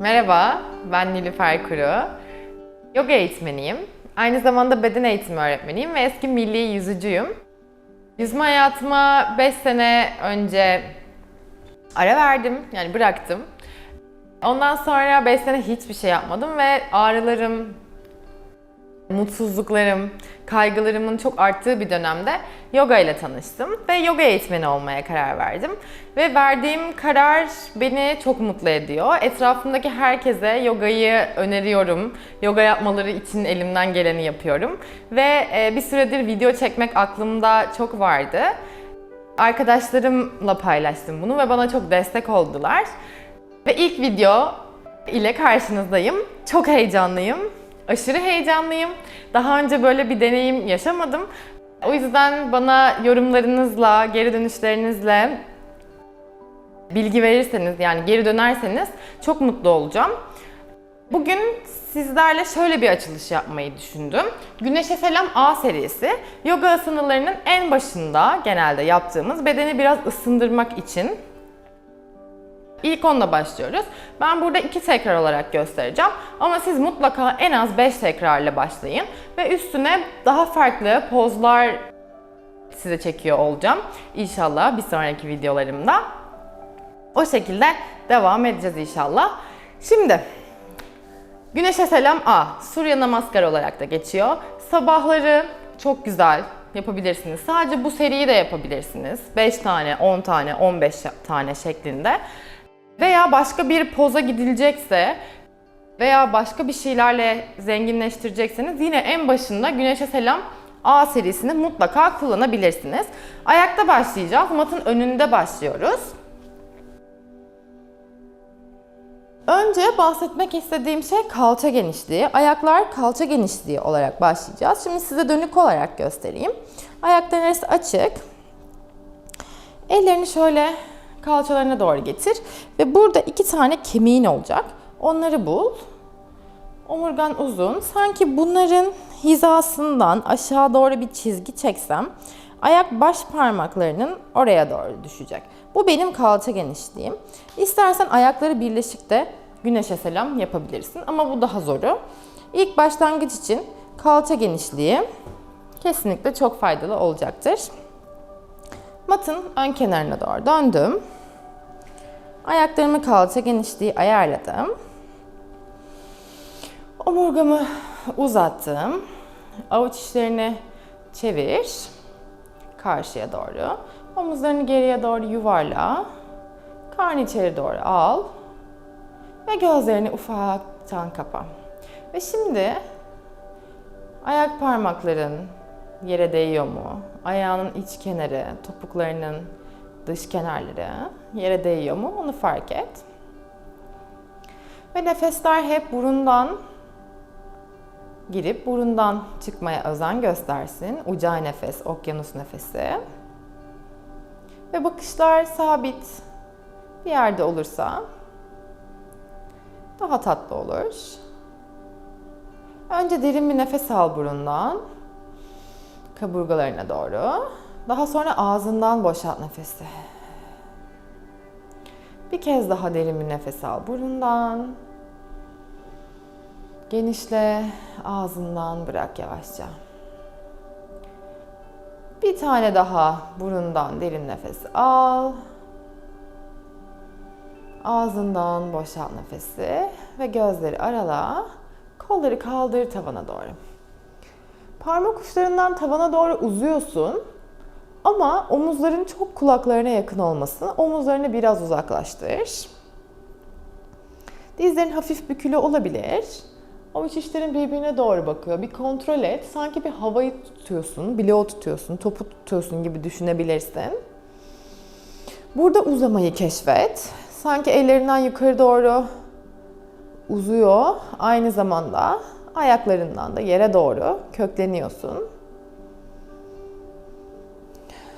Merhaba, ben Nilüfer Kuru. Yoga eğitmeniyim. Aynı zamanda beden eğitimi öğretmeniyim ve eski milli yüzücüyüm. Yüzme hayatıma 5 sene önce ara verdim, yani bıraktım. Ondan sonra 5 sene hiçbir şey yapmadım ve ağrılarım, mutsuzluklarım, kaygılarımın çok arttığı bir dönemde yoga ile tanıştım ve yoga eğitmeni olmaya karar verdim. Ve verdiğim karar beni çok mutlu ediyor. Etrafımdaki herkese yogayı öneriyorum. Yoga yapmaları için elimden geleni yapıyorum. Ve e, bir süredir video çekmek aklımda çok vardı. Arkadaşlarımla paylaştım bunu ve bana çok destek oldular. Ve ilk video ile karşınızdayım. Çok heyecanlıyım. Aşırı heyecanlıyım. Daha önce böyle bir deneyim yaşamadım. O yüzden bana yorumlarınızla, geri dönüşlerinizle bilgi verirseniz yani geri dönerseniz çok mutlu olacağım. Bugün sizlerle şöyle bir açılış yapmayı düşündüm. Güneşe Selam A serisi yoga asanalarının en başında genelde yaptığımız bedeni biraz ısındırmak için İlk onunla başlıyoruz. Ben burada iki tekrar olarak göstereceğim. Ama siz mutlaka en az 5 tekrarla başlayın. Ve üstüne daha farklı pozlar size çekiyor olacağım. İnşallah bir sonraki videolarımda. O şekilde devam edeceğiz inşallah. Şimdi Güneşe Selam A, Surya Namaskar olarak da geçiyor. Sabahları çok güzel yapabilirsiniz. Sadece bu seriyi de yapabilirsiniz. 5 tane, 10 tane, 15 tane şeklinde. Veya başka bir poza gidilecekse veya başka bir şeylerle zenginleştirecekseniz yine en başında Güneşe Selam A serisini mutlaka kullanabilirsiniz. Ayakta başlayacağız. Matın önünde başlıyoruz. Önce bahsetmek istediğim şey kalça genişliği. Ayaklar kalça genişliği olarak başlayacağız. Şimdi size dönük olarak göstereyim. Ayakların arası açık. Ellerini şöyle kalçalarına doğru getir. Ve burada iki tane kemiğin olacak. Onları bul. Omurgan uzun. Sanki bunların hizasından aşağı doğru bir çizgi çeksem ayak baş parmaklarının oraya doğru düşecek. Bu benim kalça genişliğim. İstersen ayakları birleşik de güneşe selam yapabilirsin ama bu daha zoru. İlk başlangıç için kalça genişliği kesinlikle çok faydalı olacaktır. Matın ön kenarına doğru döndüm. Ayaklarımı kalça genişliği ayarladım. Omurgamı uzattım. Avuç içlerini çevir. Karşıya doğru. Omuzlarını geriye doğru yuvarla. Karnı içeri doğru al. Ve gözlerini ufaktan kapa. Ve şimdi ayak parmakların yere değiyor mu? Ayağının iç kenarı, topuklarının dış kenarları yere değiyor mu? Onu fark et. Ve nefesler hep burundan girip burundan çıkmaya özen göstersin. Ucay nefes, okyanus nefesi. Ve bakışlar sabit bir yerde olursa daha tatlı olur. Önce derin bir nefes al burundan. Kaburgalarına doğru. Daha sonra ağzından boşalt nefesi. Bir kez daha derin bir nefes al burundan. Genişle, ağzından bırak yavaşça. Bir tane daha burundan derin nefes al. Ağzından boşalt nefesi ve gözleri arala. Kolları kaldır tavana doğru. Parmak uçlarından tavana doğru uzuyorsun. Ama omuzların çok kulaklarına yakın olmasın. Omuzlarını biraz uzaklaştır. Dizlerin hafif bükülü olabilir. Avuç içlerin birbirine doğru bakıyor. Bir kontrol et. Sanki bir havayı tutuyorsun, bloğu tutuyorsun, topu tutuyorsun gibi düşünebilirsin. Burada uzamayı keşfet. Sanki ellerinden yukarı doğru uzuyor. Aynı zamanda ayaklarından da yere doğru kökleniyorsun.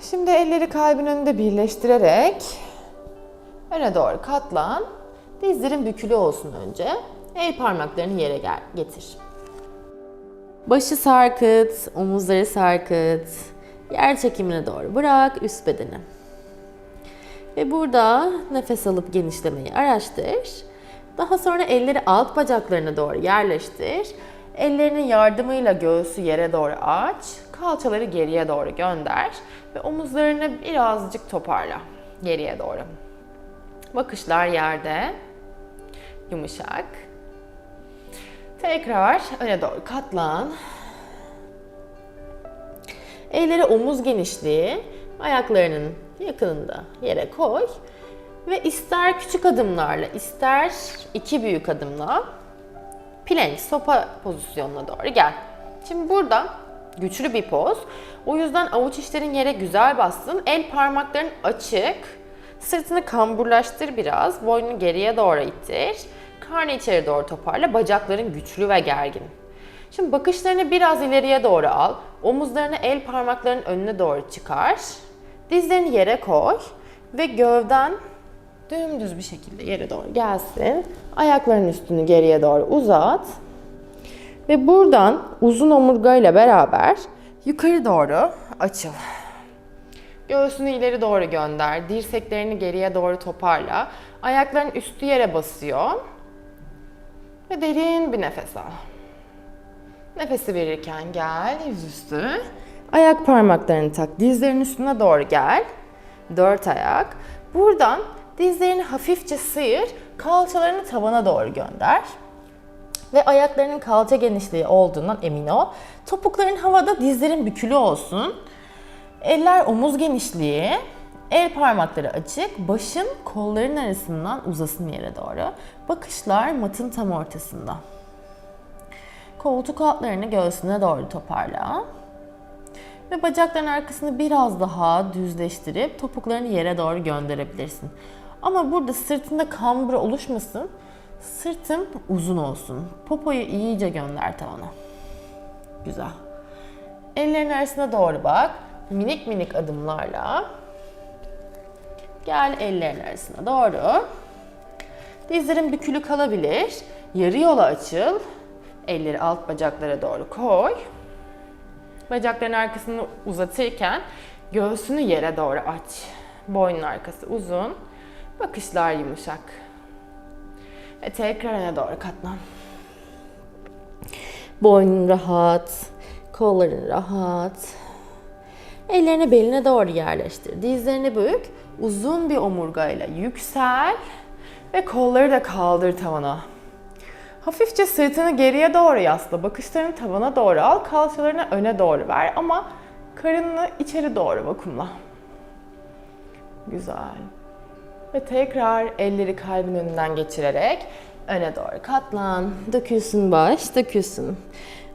Şimdi elleri kalbin önünde birleştirerek öne doğru katlan. Dizlerin bükülü olsun önce. El parmaklarını yere gel, getir. Başı sarkıt, omuzları sarkıt. Yer çekimine doğru bırak üst bedeni. Ve burada nefes alıp genişlemeyi araştır. Daha sonra elleri alt bacaklarına doğru yerleştir. Ellerinin yardımıyla göğsü yere doğru aç. Kalçaları geriye doğru gönder. Ve omuzlarını birazcık toparla. Geriye doğru. Bakışlar yerde. Yumuşak. Tekrar öne doğru katlan. Elleri omuz genişliği, ayaklarının yakınında yere koy. Ve ister küçük adımlarla, ister iki büyük adımla plank, sopa pozisyonuna doğru gel. Şimdi burada güçlü bir poz. O yüzden avuç içlerin yere güzel bassın. El parmakların açık. Sırtını kamburlaştır biraz. Boynunu geriye doğru ittir. Karnı içeri doğru toparla. Bacakların güçlü ve gergin. Şimdi bakışlarını biraz ileriye doğru al. Omuzlarını el parmaklarının önüne doğru çıkar. Dizlerini yere koy ve gövden dümdüz bir şekilde yere doğru gelsin. Ayakların üstünü geriye doğru uzat. Ve buradan uzun omurga ile beraber yukarı doğru açıl. Göğsünü ileri doğru gönder. Dirseklerini geriye doğru toparla. Ayakların üstü yere basıyor. Ve derin bir nefes al. Nefesi verirken gel yüzüstü. Ayak parmaklarını tak. Dizlerin üstüne doğru gel. Dört ayak. Buradan dizlerini hafifçe sıyır. Kalçalarını tavana doğru gönder. Ve ayaklarının kalça genişliği olduğundan emin ol. Topukların havada, dizlerin bükülü olsun. Eller omuz genişliği. El parmakları açık, başın kolların arasından uzasın yere doğru. Bakışlar matın tam ortasında. Koltuk altlarını göğsüne doğru toparla. Ve bacakların arkasını biraz daha düzleştirip topuklarını yere doğru gönderebilirsin. Ama burada sırtında kambur oluşmasın. Sırtın uzun olsun. Popoyu iyice gönder tavana. Güzel. Ellerin arasına doğru bak. Minik minik adımlarla. Gel ellerin arasına doğru. Dizlerin bükülü kalabilir. Yarı yola açıl. Elleri alt bacaklara doğru koy. Bacakların arkasını uzatırken göğsünü yere doğru aç. Boynun arkası uzun. Bakışlar yumuşak. Ve tekrar öne doğru katlan. Boynun rahat. Kolların rahat. Ellerini beline doğru yerleştir. Dizlerini bük. Uzun bir omurgayla yüksel. Ve kolları da kaldır tavana. Hafifçe sırtını geriye doğru yasla. Bakışlarını tavana doğru al. Kalçalarını öne doğru ver ama karınını içeri doğru vakumla. Güzel. Ve tekrar elleri kalbin önünden geçirerek öne doğru katlan. Dökülsün baş, dökülsün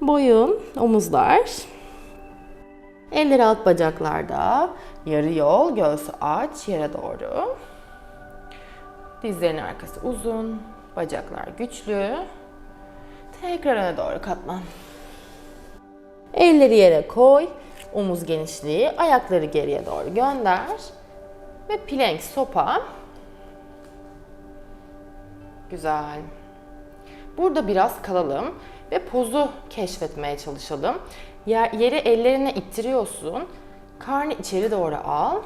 boyun, omuzlar. Eller alt bacaklarda. Yarı yol, göğsü aç, yere doğru. Dizlerin arkası uzun, bacaklar güçlü. Tekrar öne doğru katlan. Elleri yere koy. Omuz genişliği, ayakları geriye doğru gönder. Ve plank sopa. Güzel. Burada biraz kalalım ve pozu keşfetmeye çalışalım. Yer, yeri ellerine ittiriyorsun. Karnı içeri doğru al.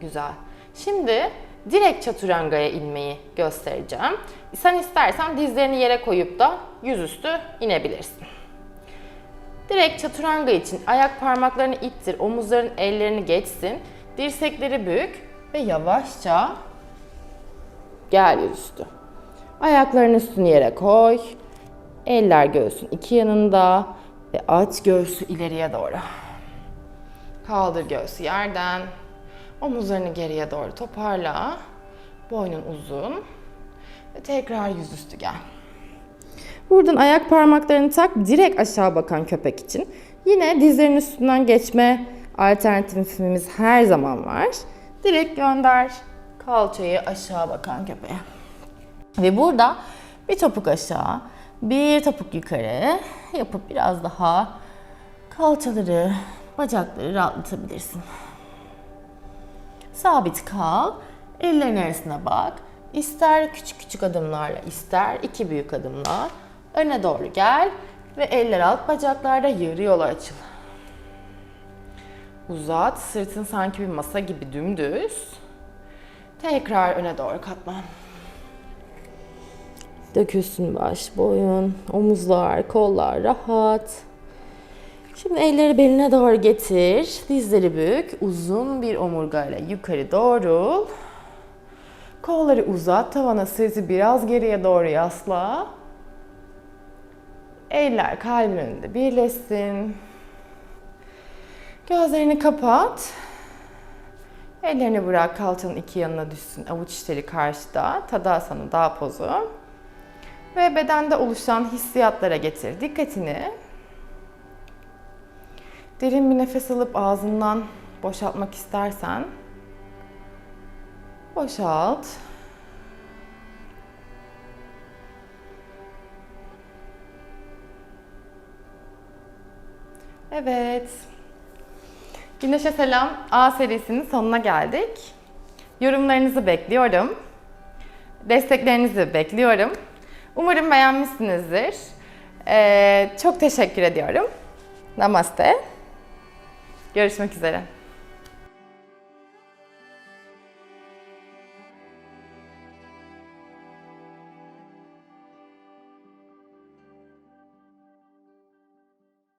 Güzel. Şimdi direkt çaturangaya inmeyi göstereceğim. Sen istersen dizlerini yere koyup da yüzüstü inebilirsin. Direkt çaturanga için ayak parmaklarını ittir, omuzların ellerini geçsin, dirsekleri bük ve yavaşça gel yüzüstü. Ayakların üstünü yere koy. Eller göğsün iki yanında ve aç göğsü ileriye doğru. Kaldır göğsü yerden. Omuzlarını geriye doğru toparla. Boynun uzun. Ve tekrar yüzüstü gel. Buradan ayak parmaklarını tak direkt aşağı bakan köpek için. Yine dizlerin üstünden geçme alternatifimiz her zaman var. Direkt gönder kalçayı aşağı bakan köpeğe. Ve burada bir topuk aşağı, bir topuk yukarı yapıp biraz daha kalçaları, bacakları rahatlatabilirsin. Sabit kal. Ellerin arasına bak. İster küçük küçük adımlarla, ister iki büyük adımla öne doğru gel ve eller alt bacaklarda yarı yola açıl. Uzat, sırtın sanki bir masa gibi dümdüz. Tekrar öne doğru katlan. Dökülsün baş, boyun, omuzlar, kollar rahat. Şimdi elleri beline doğru getir. Dizleri bük. Uzun bir omurgayla yukarı doğru. Kolları uzat. Tavana sırtı biraz geriye doğru yasla. Eller kalbin önünde birleşsin. Gözlerini kapat. Ellerini bırak kalçanın iki yanına düşsün. Avuç içleri karşıda. Tadasana dağ pozu. Ve bedende oluşan hissiyatlara getir dikkatini. Derin bir nefes alıp ağzından boşaltmak istersen boşalt. Evet. Güneşe Selam A serisinin sonuna geldik. Yorumlarınızı bekliyorum. Desteklerinizi bekliyorum. Umarım beğenmişsinizdir. Ee, çok teşekkür ediyorum. Namaste. Görüşmek üzere.